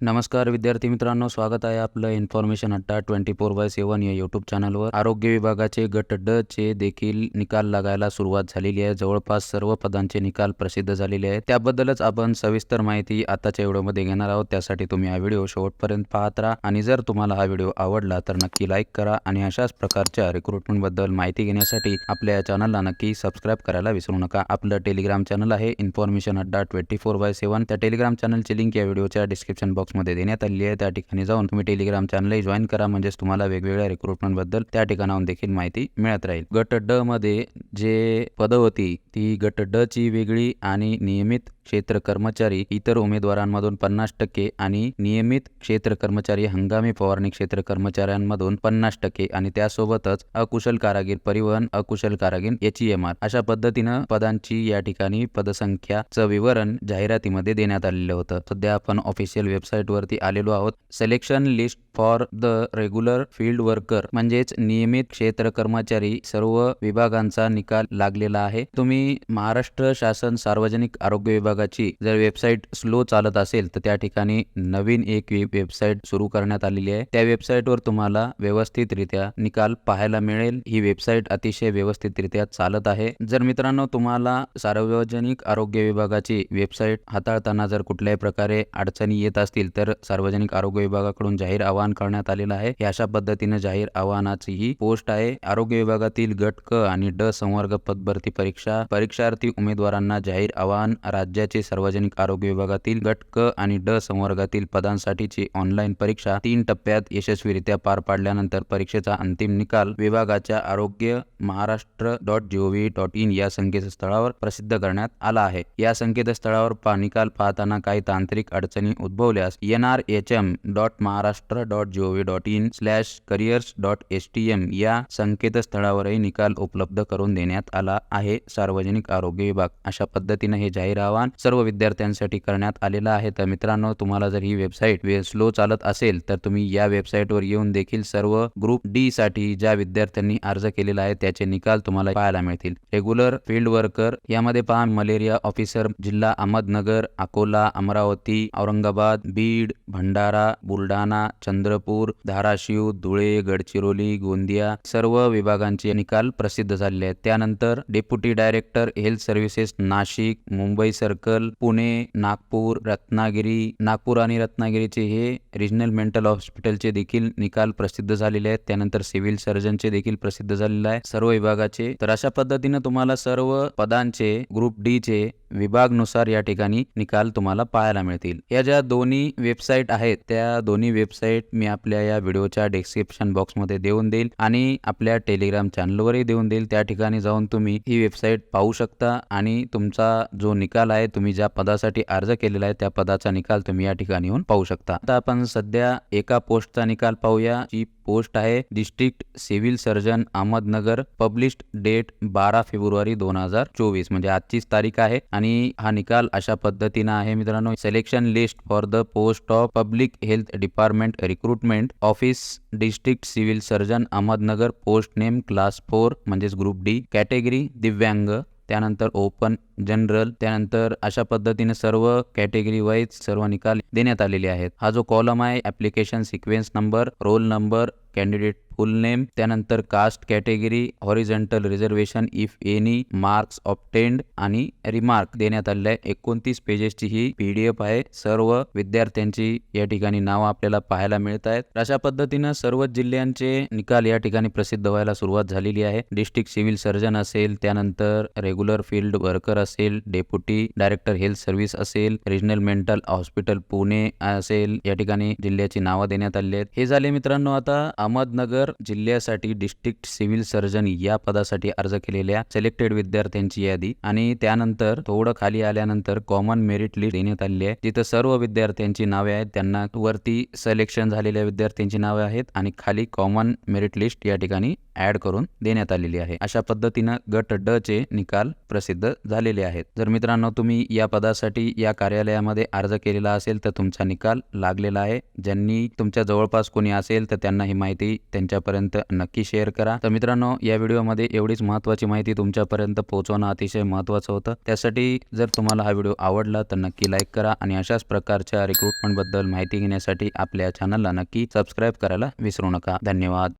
नमस्कार विद्यार्थी मित्रांनो. स्वागत आहे आपलं information Adda twenty four by seven या यूट्यूब चॅनलवर आरोग्य विभागाचे गट ड चे देखील निकाल लागायला सुरुवात झालेली आहे. जवळपास सर्व पदांचे निकाल प्रसिद्ध झालेले आहेत. त्याबद्दलच आपण सविस्तर माहिती आताच्या व्हिडिओमध्ये घेणार आहोत. त्यासाठी तुम्ही हा व्हिडिओ शेवटपर्यंत पाहत राहा. आणि जर तुम्हाला हा व्हिडिओ आवडला तर नक्की लाईक करा आणि अशाच प्रकारच्या रिक्रुटमेंटबद्दल माहिती घेण्यासाठी आपल्या या चॅनलला नक्की सबस्क्राईब करायला विसरू नका. आपलं टेलिग्राम चॅनल आहे information Adda twenty four by seven त्या टेलिग्राम चॅनलची लिंक या व्हिडिओच्या डिस्क्रिप्शन बॉक्समध्ये देण्यात आलेली आहे. त्या ठिकाणी जाऊन तुम्ही टेलिग्राम चॅनलही जॉईन करा. म्हणजेच तुम्हाला वेगवेगळ्या रिक्रुटमेंटबद्दल त्या ठिकाणाहून देखील माहिती मिळत राहील. गट ड मध्ये जे पदं होती ती गट ड ची वेगळी आणि नियमित क्षेत्र कर्मचारी इतर उमेदवारांमधून पन्नास टक्के आणि नियमित क्षेत्र कर्मचारी हंगामी फवारणी क्षेत्र कर्मचाऱ्यांमधून पन्नास टक्के आणि त्यासोबतच अकुशल कारागीर परिवहन अकुशल कारागीर याची एम आर अशा पद्धतीनं पदांची या ठिकाणी पदसंख्याचं विवरण जाहिरातीमध्ये देण्यात आलेलं होतं. सध्या आपण ऑफिशियल वेबसाईट वरती आलेलो आहोत. Selection list for the regular field worker म्हणजेच नियमित क्षेत्र कर्मचारी सर्व विभागांचा निकाल लागलेला आहे. तुम्ही महाराष्ट्र शासन सार्वजनिक आरोग्य विभागाची जर वेबसाईट स्लो चालत असेल तर त्या ठिकाणी नवीन एक वेबसाईट सुरू करण्यात आलेली आहे. त्या वेबसाईटवर तुम्हाला व्यवस्थितरित्या निकाल पाहायला मिळेल. ही वेबसाईट अतिशय व्यवस्थितरित्या चालत आहे. जर मित्रांनो तुम्हाला सार्वजनिक आरोग्य विभागाची वेबसाईट हाताळताना जर कुठल्याही प्रकारे अडचणी येत असतील तर सार्वजनिक आरोग्य विभागाकडून जाहीर आवाहन करण्यात आलेलं आहे. अशा पद्धतीने जाहीर आवाहनाची ही पोस्ट आहे. आरोग्य विभागातील गट क आणि ड संवर्ग पदभरती परीक्षा परीक्षार्थी उमेदवारांना जाहीर आवाहन राज्याचे सार्वजनिक आरोग्य विभागातील गट क आणि ड संवर्गातील पदांसाठीची ऑनलाईन परीक्षा तीन टप्प्यात यशस्वीरित्या पार पाडल्यानंतर परीक्षेचा अंतिम निकाल विभागाच्या Arogya Maharashtra dot G O V dot in या संकेतस्थळावर प्रसिद्ध करण्यात आला आहे. या संकेतस्थळावर पा निकाल पाहताना काही तांत्रिक अडचणी उद्भवल्यास N R H M dot Maharashtra dot G O V dot in slash careers dot S T M या संकेतस्थळावरही निकाल उपलब्ध करून देण्यात आला आहे. सार्वजनिक आरोग्य विभाग अशा पद्धतीने हे जाहीर आवाहन सर्व विद्यार्थ्यांसाठी करण्यात आलेलं आहे. तर मित्रांनो तुम्हाला जर ही वेबसाईट स्लो चालत असेल तर तुम्ही या वेबसाईटवर येऊन देखील सर्व ग्रुप डी साठी ज्या विद्यार्थ्यांनी अर्ज केलेला आहे त्याचे निकाल तुम्हाला पाहायला मिळतील. रेग्युलर फील्ड वर्कर यामध्ये पहा मलेरिया ऑफिसर जिल्हा अहमदनगर अकोला अमरावती औरंगाबाद बी बीड भंडारा बुलढाणा चंद्रपूर धाराशिव धुळे गडचिरोली गोंदिया सर्व विभागांचे निकाल प्रसिद्ध झालेले आहेत. त्यानंतर deputy director health services Nashik Mumbai circle Pune Nagpur Ratnagiri Nagpur आणि रत्नागिरीचे हे रिजनल मेंटल हॉस्पिटलचे देखील निकाल प्रसिद्ध झालेले आहेत. त्यानंतर सिव्हिल सर्जनचे देखील प्रसिद्ध झालेले आहे. सर्व विभागाचे. तर अशा पद्धतीने तुम्हाला सर्व पदांचे ग्रुप डी चे विभागनुसार या ठिकाणी निकाल तुम्हाला पाहायला मिळतील. या ज्या दोन्ही वेबसाईट आहेत त्या दोन्ही वेबसाईट मी आपल्या या व्हिडिओच्या डिस्क्रिप्शन बॉक्समध्ये देऊन देईल आणि आपल्या टेलिग्राम चॅनलवरही देऊन देईल. त्या ठिकाणी जाऊन तुम्ही ही वेबसाईट पाहू शकता आणि तुमचा जो निकाल आहे तुम्ही ज्या पदासाठी अर्ज केलेला आहे त्या पदाचा निकाल तुम्ही या ठिकाणी येऊन पाहू शकता. आता आपण सध्या एका पोस्टचा निकाल पाहूया जी पोस्ट आहे. District civil surgeon Ahmednagar published date बारा फेब्रुवारी दोन हजार चोवीस. म्हणजे आजचीच तारीख आहे आणि हा निकाल अशा पद्धतीनं आहे मित्रांनो. Selection list for the post of public health department recruitment office district civil surgeon Ahmednagar post name class four म्हणजेच ग्रुप डी कॅटेगरी दिव्यांग त्यानंतर ओपन जनरल त्यानंतर अशा पद्धतीने सर्व कॅटेगरी वाईज सर्व निकाल देण्यात आलेले आहेत. हा जो कॉलम आहे application sequence number roll number candidate full name त्यानंतर caste category horizontal reservation if any marks opted आणि रिमार्क देण्यात आलेले आहे. एकोणतीस पेजेसची ही पीडीएफ आहे. सर्व विद्यार्थ्यांची या ठिकाणी नावं आपल्याला पाहायला मिळत आहेत. अशा पद्धतीनं सर्व जिल्ह्यांचे निकाल या ठिकाणी प्रसिद्ध व्हायला सुरुवात झालेली आहे. डिस्ट्रिक्ट सिव्हिल सर्जन असेल त्यानंतर रेग्युलर फील्ड वर्कर असेल डेप्युटी डायरेक्टर हेल्थ सर्व्हिस असेल रिजनल मेंटल हॉस्पिटल पुणे असेल या ठिकाणी जिल्ह्याची नावं देण्यात आली आहेत. हे झाले मित्रांनो आता अहमदनगर जिल्ह्यासाठी डिस्ट्रिक्ट सिव्हिल सर्जन या पदासाठी अर्ज केलेल्या सिलेक्टेड विद्यार्थ्यांची यादी आणि त्यानंतर थोडं खाली आल्यानंतर कॉमन मेरिट लिस्ट देण्यात आलेली आहे. तिथं सर्व विद्यार्थ्यांची नावे आहेत त्यांना वरती सिलेक्शन झालेल्या विद्यार्थ्यांची नावे आहेत आणि खाली कॉमन मेरिट लिस्ट या ठिकाणी ऍड करून देण्यात आलेली आहे. अशा पद्धतीनं गट ड चे निकाल प्रसिद्ध झालेले आहेत. जर मित्रांनो तुम्ही या पदासाठी या कार्यालयामध्ये अर्ज केलेला असेल तर तुमचा निकाल लागलेला आहे. ज्यांनी तुमच्या जवळपास कोणी असेल तर त्यांना ही माहिती त्यांच्या त्यांच्यापर्यंत नक्की शेअर करा. तर मित्रांनो या व्हिडिओमध्ये एवढीच महत्त्वाची माहिती तुमच्यापर्यंत पोहोचवणं अतिशय महत्त्वाचं होतं. त्यासाठी जर तुम्हाला हा व्हिडिओ आवडला तर नक्की लाईक करा आणि अशाच प्रकारच्या रिक्रुटमेंटबद्दल माहिती घेण्यासाठी आपल्या चॅनलला नक्की सबस्क्राईब करायला विसरू नका. धन्यवाद.